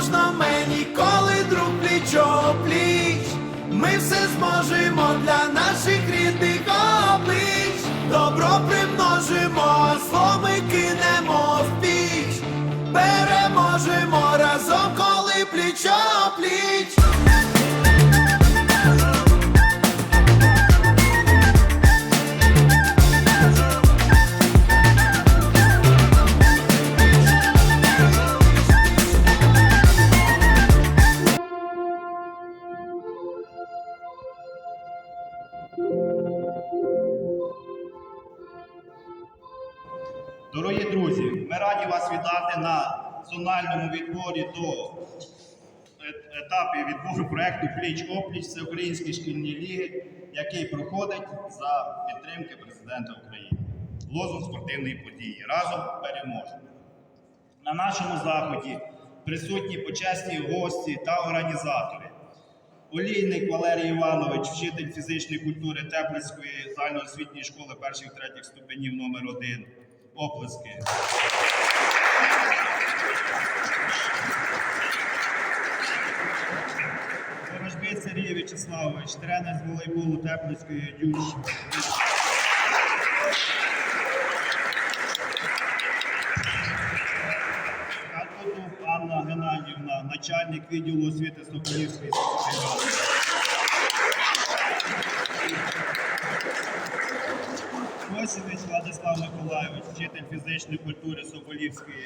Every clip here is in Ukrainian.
можна мені, коли друг плічо пліч. Ми все зможемо для наших рідних облич. Добро примножимо, зло ми кинемо в піч. Переможемо разом, коли плічо пліч. Раді вас вітати на зональному відборі до е- етапів відбору проекту Пліч опліч Всеукраїнські шкільні ліги, який проходить за підтримки президента України. Лозунг спортивної події. Разом переможемо. На нашому заході присутні почесні гості та організатори. Олійник Валерій Іванович, вчитель фізичної культури Теплицької загальноосвітньої школи перших третіх ступенів номер 1 Оплески. Ворожбит Сергій В'ячеславович, тренер з волейболу Теплицької дюші. Анна Геннадівна, начальник відділу освіти Соколівської сільської. Косівець Владислав Миколайович, вчитель фізичної культури Соболівської.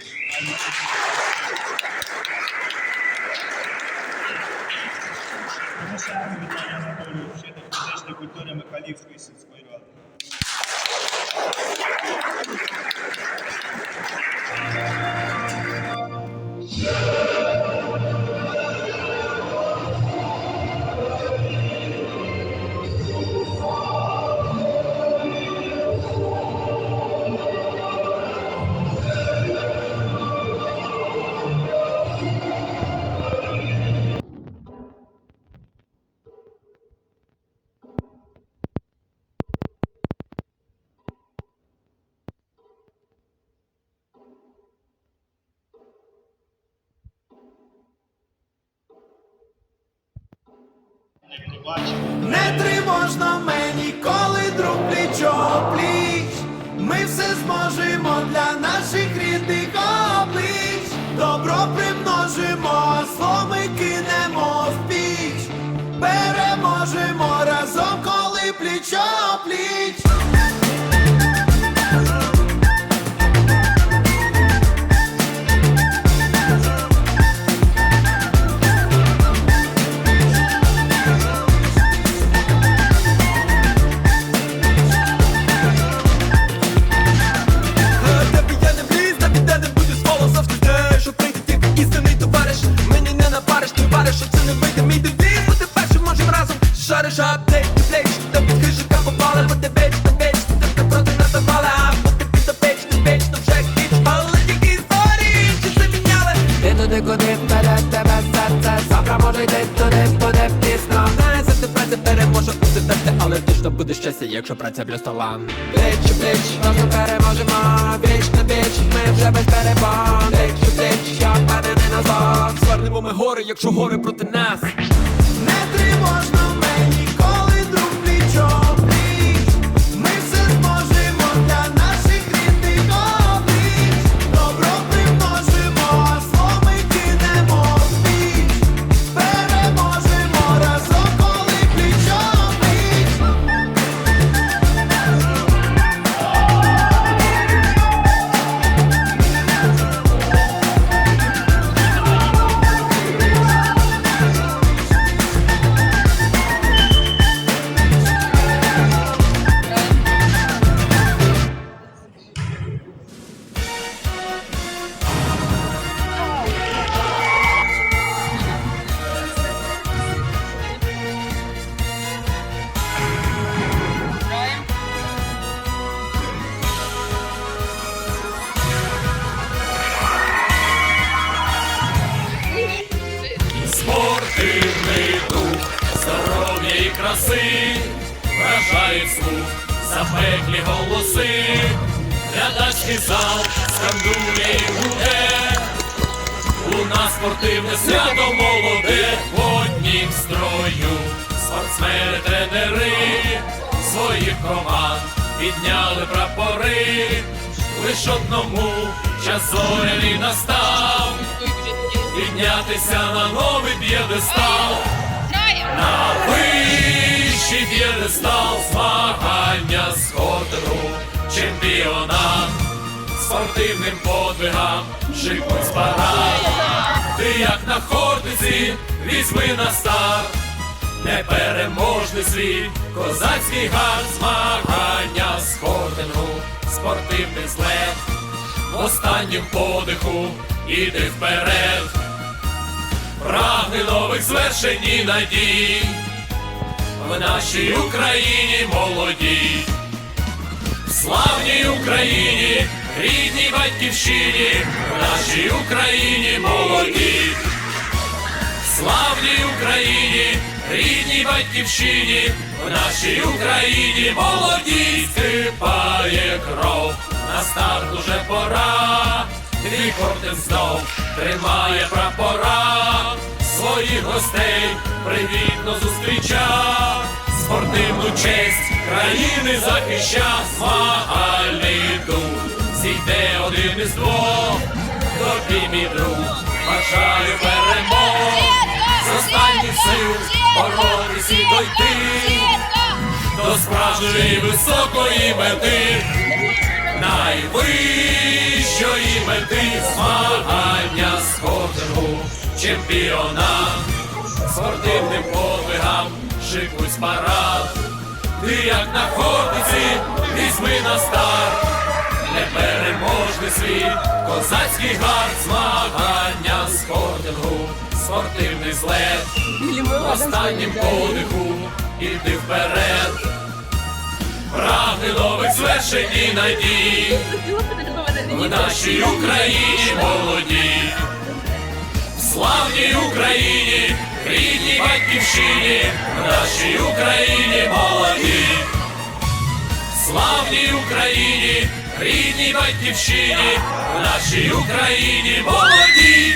Тимошенко Віталій Анатолійович, вчитель фізичної культури Михайлівської сільської ради. Не тривожно мені, коли друг плічо пліч. Ми все зможемо для наших рідних облич. Добро примножимо, зло ми кинемо в піч. Переможемо разом, коли плічо праця плюс талант Плеч у плеч, разом переможемо. Віч на віч, ми вже без перебон Плеч у плеч, я впевнений на зло Звернемо ми гори, якщо гори проти нас. Не тривожно краси, вражають слух, запеклі голоси, глядацький зал скандує і гуде, У нас спортивне свято молоде в однім строю. Спортсмени, тренери своїх команд підняли прапори. Лиш одному час зоряний настав. Піднятися на новий п'єдестал. На вищий п'єдестал змагання з ходру, чемпіонат, спортивним подвигам, шикуй парад. Ти як на хортиці, візьми на старт, непереможний світ, козацький гард, змагання з хортингу, спортивний злет, в останнім подиху, іди вперед. Прагни нових звершень і надій. В нашій Україні молоді, в славній Україні, рідній батьківщині, в нашій Україні молоді, в славній Україні, рідній батьківщині, в нашій Україні молоді. Скипає кров, на старт уже пора, твій кортен знов тримає прапора, своїх гостей привітно зустріча, спортивну честь країни захища, змагальний дух, зійде один із двох, тобі мій друг, бажаю перемог, з останніх сил боротись і дойти. До справжньої високої мети, найвищої мети змагання з хортингу, чемпіонат, спортивним подвигам, шикусь парад, ти як на хортиці, візьми на старт, непереможний світ, козацький гард, змагання з хортингу, спортивний злет, в останнім подиху, іди вперед. Прагни нових звершень і надій. В нашій Україні молоді, в славній Україні, рідній батьківщині, в нашій Україні молоді, в славній Україні, рідній батьківщині, в нашій Україні молоді.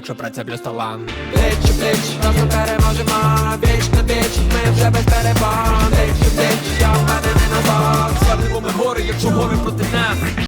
якщо праця плюс стола. Плеч, плеч, разом переможемо. Віч на віч, ми вже без перебон Плеч, плеч, я впевнений назад Звернемо ми гори, якщо гори проти нас